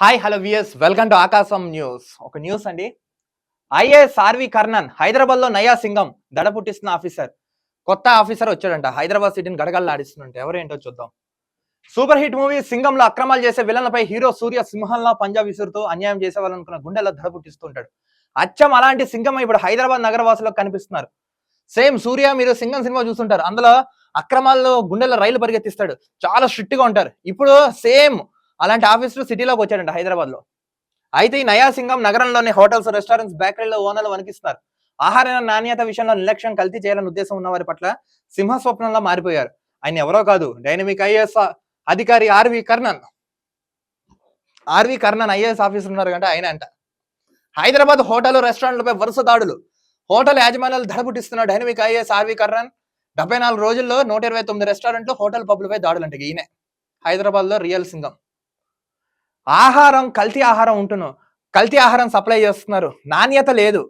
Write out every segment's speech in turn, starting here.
Hi hello viewers welcome to Akasam news ఒక news అండి. IAS RV Karnan హైదరాబాద్లో నయా సింగం దడ పుట్టిస్తున్న ఆఫీసర్ కొత్త ఆఫీసర్ వచ్చాడంట. హైదరాబాద్ సిటీని గడగడలాడిస్తుందంట ఎవరేంటో చూద్దాం. సూపర్ హిట్ మూవీ సింగంలో అక్రమాలు చేసే విలన్లపై హీరో సూర్య సింహంలో పంజాబ్ విసురుతూ అన్యాయం చేసేవాళ్ళనుకున్న గుండెల్లో దడ పుట్టిస్తుంటాడు అచ్చం అలాంటి సింగం ఇప్పుడు హైదరాబాద్ నగరవాసులకు కనిపిస్తున్నారు. సేమ్ సూర్య మీరు సింగం సినిమా చూస్తుంటారు. అందులో అక్రమాల్లో గుండెల్లో రైలు పరిగెత్తిస్తాడు. చాలా స్ట్రిక్ట్గా ఉంటారు. ఇప్పుడు సేమ్ అలాంటి ఆఫీసులు సిటీలోకి వచ్చాడంట హైదరాబాద్లో అయితే ఈ నయా సింగం నగరంలోని హోటల్స్ రెస్టారెంట్స్ బేకరీలో ఓనర్లు వణికిస్తున్నారు. ఆహార నాణ్యత విషయంలో నిర్లక్ష్యం కల్తీ చేయాలని ఉద్దేశం ఉన్న వారి పట్ల సింహ స్వప్నంలో మారిపోయారు. ఆయన ఎవరో కాదు డైనమిక్ ఐఏఎస్ అధికారి R V Karnan. R V Karnan IAS officer ఉన్నారు కంటే ఆయన అంట. హైదరాబాద్ హోటల్ రెస్టారెంట్లపై వరుస దాడులు. హోటల్ యాజమాన్యాలు ధరపుటిస్తున్న dynamic IAS R V Karnan డెబ్బై నాలుగు రోజుల్లో నూట ఇరవై తొమ్మిది రెస్టారెంట్లు హోటల్ పబ్లపై దాడులు అంటే ఈయనే. హైదరాబాద్లో రియల్ సింగం. ఆహారం కల్తీ ఆహారం ఉంటున్నాం. కల్తీ ఆహారం సప్లై చేస్తున్నారు. నాణ్యత లేదు.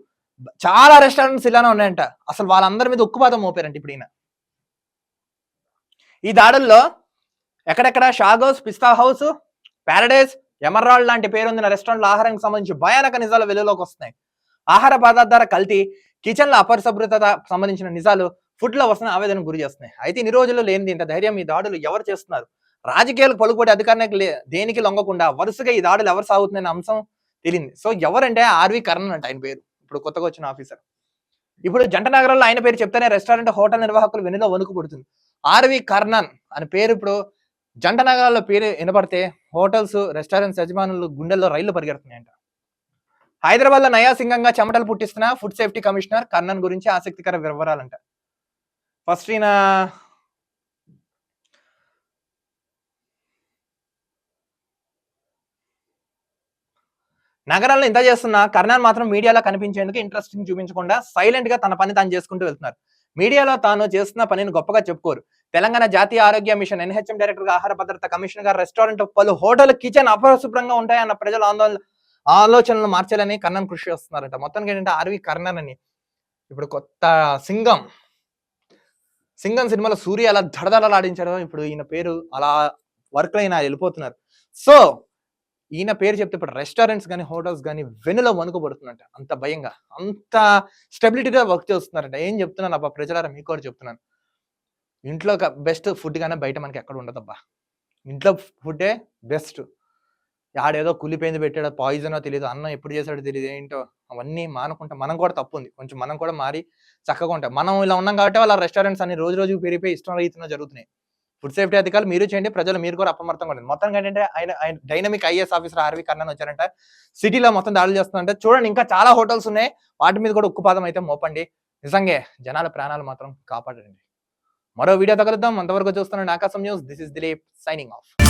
చాలా రెస్టారెంట్స్ ఇలానే ఉన్నాయంట. అసలు వాళ్ళందరి మీద ఉక్కుపాతం మోపారంట ఇప్పుడు ఈయన ఈ దాడుల్లో ఎక్కడెక్కడ షాగోస్ పిస్తా హౌస్ ప్యారడైజ్ ఎమర్రాల్డ్ లాంటి పేరొందిన రెస్టారెంట్ల ఆహారానికి సంబంధించి భయానక నిజాలు వెలుగులోకి వస్తున్నాయి. ఆహార పదార్థాల కల్తీ కిచెన్ల అపరిశుభ్రత సంబంధించిన నిజాలు ఫుడ్లో వస్తున్న ఆవేదనకు గురి చేస్తున్నాయి. అయితే ఇన్ని రోజుల్లో లేనిది ఇంత ధైర్యం ఈ దాడులు ఎవరు చేస్తున్నారు? రాజకీయాలకు పలుకుబడి అధికారానికి లే- దేనికి లొంగకుండా వరుసగా ఈ దాడులు ఎవరు సాగుతున్నాయనే అంశం తెలియంది సో ఎవరంటే ఆర్వి కర్ణన్ అంట ఆయన పేరు. ఇప్పుడు కొత్తగా వచ్చిన ఆఫీసర్. ఇప్పుడు జంట నగరంలో ఆయన పేరు చెప్తేనే రెస్టారెంట్ హోటల్ నిర్వాహకులు వెనులో వణుకు పుడుతుంది. ఆర్వి కర్ణన్ అనే పేరు ఇప్పుడు జంట నగరాల్లో పేరు వినపడితే హోటల్స్ రెస్టారెంట్స్ యజమానులు గుండెల్లో రైళ్ళు పరిగెడుతున్నాయంట. హైదరాబాద్లో నయాసింగంగా చెమటలు పుట్టిస్తున్న ఫుడ్ సేఫ్టీ కమిషనర్ కర్ణన్ గురించి ఆసక్తికర వివరాలంట. ఫస్ట్ ఈయన నగరంలో ఇంత చేస్తున్న కర్ణన్ మాత్రం మీడియాలో కనిపించేందుకు ఇంట్రెస్టింగ్ చూపించకుండా సైలెంట్గా తన పని తాను చేసుకుంటూ వెళ్తున్నారు. మీడియాలో తాను చేస్తున్న పనిని గొప్పగా చెప్పుకోరు. తెలంగాణ జాతీయ ఆరోగ్య మిషన్ ఎన్హెచ్ఎం డైరెక్టర్గా ఆహార భద్రత కమిషన్ గారు రెస్టారెంట్ పలు హోటల్ కిచెన్ అపరిశుభ్రంగా ఉంటాయన్న ప్రజల ఆందోళన ఆలోచనలు మార్చాలని కర్ణన్ కృషి చేస్తున్నారంట. మొత్తానికి ఏంటంటే ఆర్వి కర్ణన్ అని ఇప్పుడు కొత్త సింగం సింగం సినిమాలో సూర్య అలా దడదడలాడించడం ఇప్పుడు ఈయన పేరు అలా వర్క్లో వెళ్ళిపోతున్నారు. సో ఈయన పేరు చెప్తే ఇప్పుడు రెస్టారెంట్స్ కానీ హోటల్స్ కానీ వెనులో వణుకుపడుతున్నట్ట అంత భయంగా. అంత స్టెబిలిటీగా వర్క్ చేస్తున్నారంట. ఏం చెప్తున్నాను అబ్బా ప్రజలారా? మీకు కూడా చెప్తున్నాను. ఇంట్లో బెస్ట్ ఫుడ్ కానీ బయట మనకి ఎక్కడ ఉండదబ్బా. ఇంట్లో ఫుడ్డే బెస్ట్. ఆడేదో కులిపోయింది పెట్టాడో పాయిజనో తెలియదు అన్నం ఎప్పుడు చేశాడో తెలియదు ఏంటో అవన్నీ మానుకుంటా. మనం కూడా తప్పు ఉంది. కొంచెం మనం కూడా మారి చక్కగా ఉంటాం. మనం ఇలా ఉన్నాం కాబట్టి వాళ్ళ రెస్టారెంట్స్ అన్ని రోజు రోజు పెరిగిపోయి ఇష్టం రీతిలో జరుగుతున్నాయి. ఫుడ్ సేఫ్టీ అధికారులు మీరు చేయండి ప్రజలు మీరు కూడా అప్రమత్తంగా ఉండండి. మొత్తం ఏంటంటే ఆయన ఆయన dynamic IAS officer R V Karnan వచ్చారంట. సిటీలో మొత్తం దాడులు చేస్తుందంటే చూడండి ఇంకా చాలా హోటల్స్ ఉన్నాయి. వాటి మీద కూడా ఉక్కుపాదం అయితే మోపండి. నిజంగా జనాల ప్రాణాలు మాత్రం కాపాడండి. మరో వీడియో తగలుద్దాం అంతవరకు చూస్తున్నాను Akasam news. This is Dilip signing off